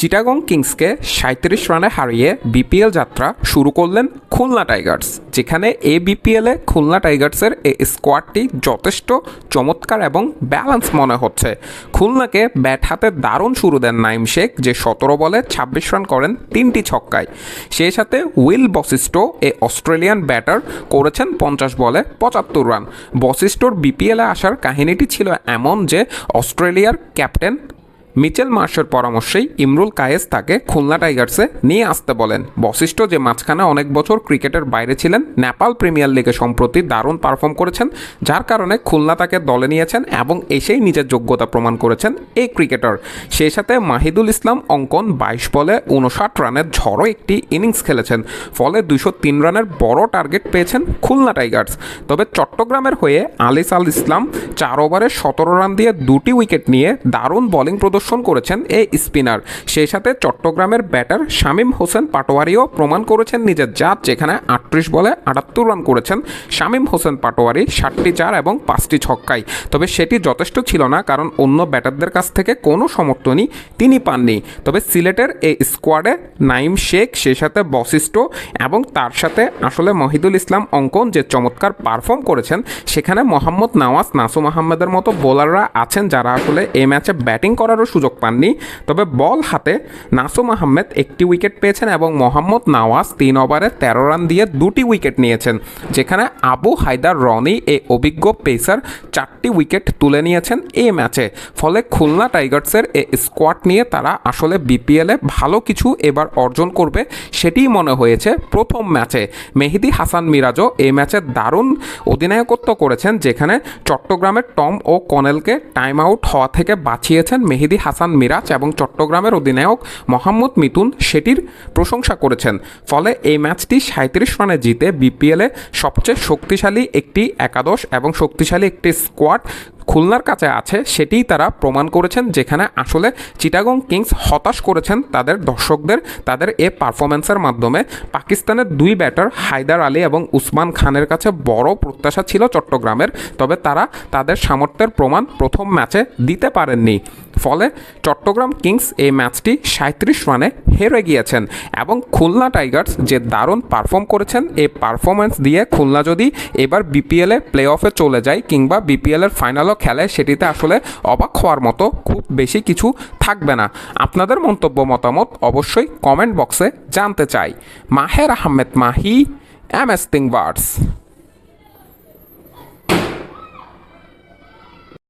চিটাগং কিংসকে সাঁত্রিশ রানে হারিয়ে বিপিএল যাত্রা শুরু করলেন খুলনা টাইগার্স, যেখানে এ বিপিএলে খুলনা টাইগার্সের এই স্কোয়াডটি যথেষ্ট চমৎকার এবং ব্যালেন্স মনে হচ্ছে। খুলনাকে ব্যাট হাতে দারুণ শুরু দেন নাইম শেখ, যে সতেরো বলে ছাব্বিশ রান করেন তিনটি ছক্কায়। সেই সাথে উইল বসিস্টো এ অস্ট্রেলিয়ান ব্যাটার করেছেন পঞ্চাশ বলে পঁচাত্তর রান। বসিস্টোর বিপিএলে আসার কাহিনীটি ছিল এমন যে অস্ট্রেলিয়ার ক্যাপ্টেন মিচেল মার্শের পরামর্শেই ইমরুল কায়েস তাকে খুলনা টাইগার্সে নিয়ে আসতে বলেন। বশিষ্ঠ যে মাঝখানে অনেক বছর ক্রিকেটের বাইরে ছিলেন, নেপাল প্রিমিয়ার লিগে সম্প্রতি দারুণ পারফর্ম করেছেন, যার কারণে খুলনা তাকে দলে নিয়েছেন এবং এসেই নিজের যোগ্যতা প্রমাণ করেছেন এই ক্রিকেটার। সেই সাথে মাহিদুল ইসলাম অঙ্কন বাইশ বলে উনষাট রানের ঝড়ো একটি ইনিংস খেলেছেন, ফলে দুশো তিন রানের বড় টার্গেট পেয়েছেন খুলনা টাইগার্স। তবে চট্টগ্রামের হয়ে আলিস আল ইসলাম চার ওভারে সতেরো রান দিয়ে দুটি উইকেট নিয়ে দারুণ বোলিং প্রদর্শন করেছেন এই স্পিনার। সেই সাথে চট্টগ্রামের ব্যাটার শামীম হোসেন পাটোয়ারিও প্রমাণ করেছেন নিজের জাত, যেখানে আটত্রিশ বলে আটাত্তর রান করেছেন। শামীম হোসেন পাটোয়ারি ষাটটি চার এবং পাঁচটি ছক্কায়। তবে সেটি যথেষ্ট ছিল না, কারণ অন্য ব্যাটারদের কাছ থেকে কোনো সমর্থনই তিনি পাননি। তবে সিলেটের এই স্কোয়াডে নাইম শেখ, সেই সাথে বশিষ্ঠ এবং তার সাথে আসলে মহিদুল ইসলাম অঙ্কন যে চমৎকার পারফর্ম করেছেন, সেখানে মোহাম্মদ নাওয়াজ, নাসুম আহমেদের মতো বোলাররা আছেন যারা আসলে এই ম্যাচে ব্যাটিং করারও সুযোগ পাননি। তবে বল হাতে নাসুম আহমেদ একটি উইকেট পেয়েছেন এবং মোহাম্মদ নওয়াজ তিন ওভারে তেরো রান দিয়ে দুটি উইকেট নিয়েছেন, যেখানে আবু হায়দার রনি এ অভিজ্ঞ পেসার চারটি উইকেট তুলে নিয়েছেন এই ম্যাচে। ফলে খুলনা টাইগার্সের এ স্কোয়াড নিয়ে তারা আসলে বিপিএলে ভালো কিছু এবার অর্জন করবে সেটিই মনে হয়েছে প্রথম ম্যাচে। মেহেদি হাসান মিরাজও এই ম্যাচে দারুণ অধিনায়কত্ব করেছেন, যেখানে চট্টগ্রামের টম ও কনেলকে টাইম আউট হওয়া থেকে বাঁচিয়েছেন মেহেদি হাসান মিরাজ এবং চট্টগ্রামের অধিনায়ক মোহাম্মদ মিতুন সেটির প্রশংসা করেছেন। ফলে এই ম্যাচটি সাঁত্রিশ রানে জিতে বিপিএলে সবচেয়ে শক্তিশালী একটি একাদশ এবং শক্তিশালী একটি স্কোয়াড খুলনার কাছে আছে, সেটিই তারা প্রমাণ করেছেন যেখানে আসলে চিটাগং কিংস হতাশ করেছেন তাদের দর্শকদের, তাদের এ পারফরমেন্সের মাধ্যমে। পাকিস্তানের দুই ব্যাটার হায়দার আলী এবং উসমান খানের কাছে বড় প্রত্যাশা ছিল চট্টগ্রামের, তবে তারা তাদের সামর্থ্যের প্রমাণ প্রথম ম্যাচে দিতে পারেননি। ফলে চট্টগ্রাম কিংস এই ম্যাচটি সাঁত্রিশ রানে হেরে গিয়েছেন এবং খুলনা টাইগার্স যে দারুণ পারফর্ম করেছেন এই পারফরমেন্স দিয়ে খুলনা যদি এবার বিপিএলে প্লে অফে চলে যায় কিংবা বিপিএলের ফাইনালও খেলে সেটিতে আসলে অবাক হওয়ার মতো খুব বেশি কিছু থাকবে না। আপনাদের মন্তব্য মতামত অবশ্যই কমেন্ট বক্সে জানতে চাই। Maher Ahmed Mahi, M S